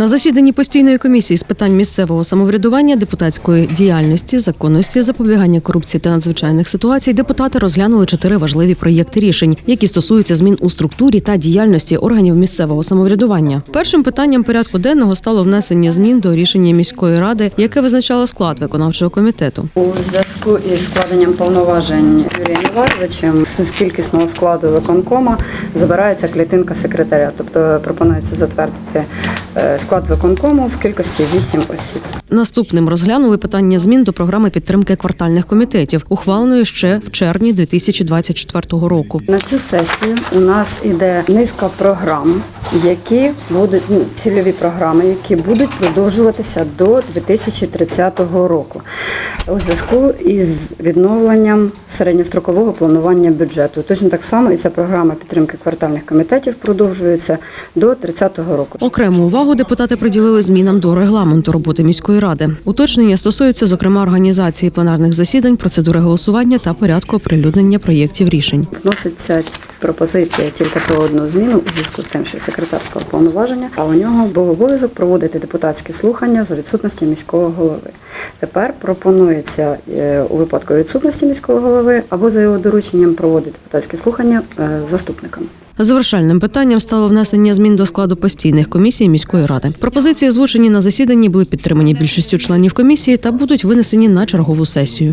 На засіданні постійної комісії з питань місцевого самоврядування, депутатської діяльності, законності, запобігання корупції та надзвичайних ситуацій депутати розглянули чотири важливі проєкти рішень, які стосуються змін у структурі та діяльності органів місцевого самоврядування. Першим питанням порядку денного стало внесення змін до рішення міської ради, яке визначало склад виконавчого комітету. У зв'язку із складенням повноважень Юрієм Івановичем з кількісного складу виконкома забирається клітинка секретаря. Тобто пропонується затвердити склад виконкому в кількості 8 осіб. Наступним розглянули питання змін до програми підтримки квартальних комітетів, ухваленої ще в червні 2024 року. На цю сесію у нас іде низка програм, які будуть ну, цільові програми, які будуть продовжуватися до 2030 року у зв'язку із відновленням середньострокового планування бюджету. Точно так само і ця програма підтримки квартальних комітетів продовжується до 30-го року. Окрему увагу депутати приділили змінам до регламенту роботи міської ради. Уточнення стосуються, зокрема, організації пленарних засідань, процедури голосування та порядку оприлюднення проєктів рішень. Вноситься пропозиція тільки про одну зміну у зв'язку з тим, що секретарського повноваження, а у нього був обов'язок проводити депутатські слухання за відсутності міського голови. Тепер пропонується е, у випадку відсутності міського голови або за його дорученням проводити депутатські слухання е, заступникам. Завершальним питанням стало внесення змін до складу постійних комісій міської ради. Пропозиції, озвучені на засіданні, були підтримані більшістю членів комісії та будуть винесені на чергову сесію.